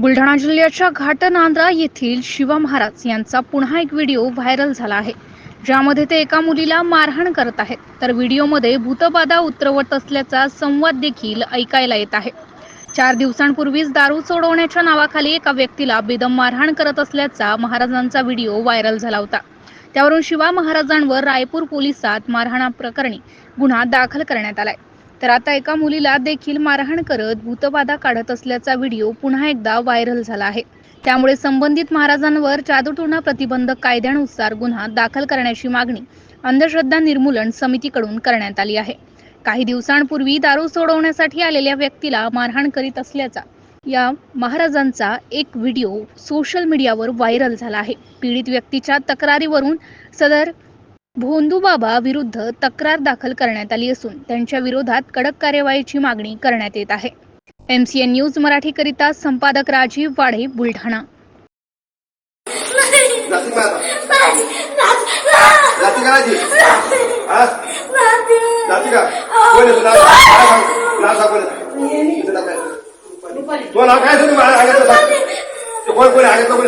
बुलढाणा जिल्ह्याच्या घाटनांद्रा येथील शिवा महाराज यांचा पुन्हा एक व्हिडिओ व्हायरल झाला आहे. ज्यामध्ये ते एका मुलीला मारहाण करत आहेत. तर व्हिडिओमध्ये भूतबाधा उतरवत असल्याचा संवाद देखील ऐकायला येत आहे. चार दिवसांपूर्वीच दारू सोडवण्याच्या नावाखाली एका व्यक्तीला बेदम मारहाण करत असल्याचा महाराजांचा व्हिडिओ व्हायरल झाला होता. त्यावरून शिवा महाराजांवर रायपूर पोलिसात मारहाणा प्रकरणी गुन्हा दाखल करण्यात आलाय. तर आता एका मुलीला देखील मारहाण करत भूतबाधा काढत असल्याचा व्हिडिओ पुन्हा एकदा व्हायरल झाला आहे. त्यामुळे संबंधित महाराजांवर जादूटोणा प्रतिबंधक कायद्यानुसार गुन्हा दाखल करण्याची मागणी अंधश्रद्धा निर्मूलन समितीकडून करण्यात आली आहे. काही दिवसांपूर्वी दारू सोडवण्यासाठी आलेल्या व्यक्तीला मारहाण करीत असल्याचा या महाराजांचा एक व्हिडिओ सोशल मीडियावर व्हायरल झाला आहे. पीडित व्यक्तीच्या तक्रारीवरून सदर भोंदूबाबा विरुद्ध तक्रार दाखल करण्यात आली असून त्यांच्या विरोधात कडक कार्यवाहीची मागणी करण्यात येत आहे एम सी एन न्यूज मराठीकरिता संपादक राजीव वाडे बुलढाणा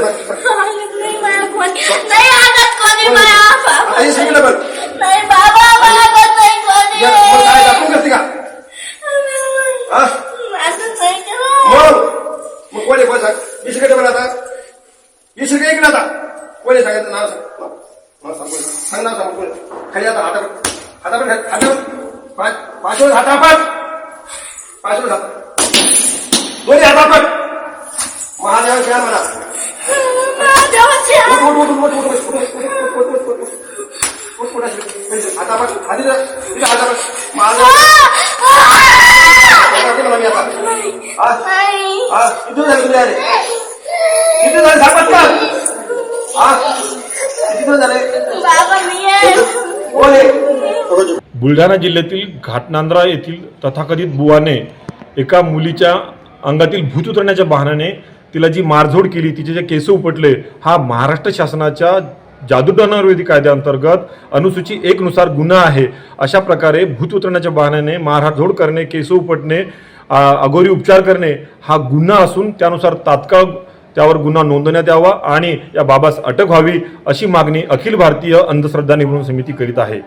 जाती कोण सांग विषय आता विषय एक ना आता कोणी सांगायचं ना सांग ना सांग खाली आता हातावर हातावर हातावर पाच पाचवर हातापात पाचवर हात दोन्ही हातापात महादेव श्याम म्हणा हातापात आता पण माझा झाले किती झाले? हा. किती दिवस कोण आहे. बुलढाणा जिल्ह्यातील घाटनांद्रा येथील तथाकथित बुवाने एका मुलीच्या अंगातील भूत उतरण्याच्या बहाण्याने तिला जी मारझोड केली तिचे जे केस उपटले हा महाराष्ट्र शासनाच्या जादूटोणा कायद्याअंतर्गत अनुसूची एक नुसार गुन्हा आहे. अशा प्रकारे भूत उतरण्याच्या बहाण्याने मारहाणझोड करणे केस उपटणे अगोरी उपचार करणे हा गुन्हा असून त्यानुसार तात्काळ त्यावर गुन्हा नोंदवण्यात यावा आणि या बाबास अटक व्हावी अशी मागणी अखिल भारतीय अंधश्रद्धा निर्मूलन समिती करीत आहे.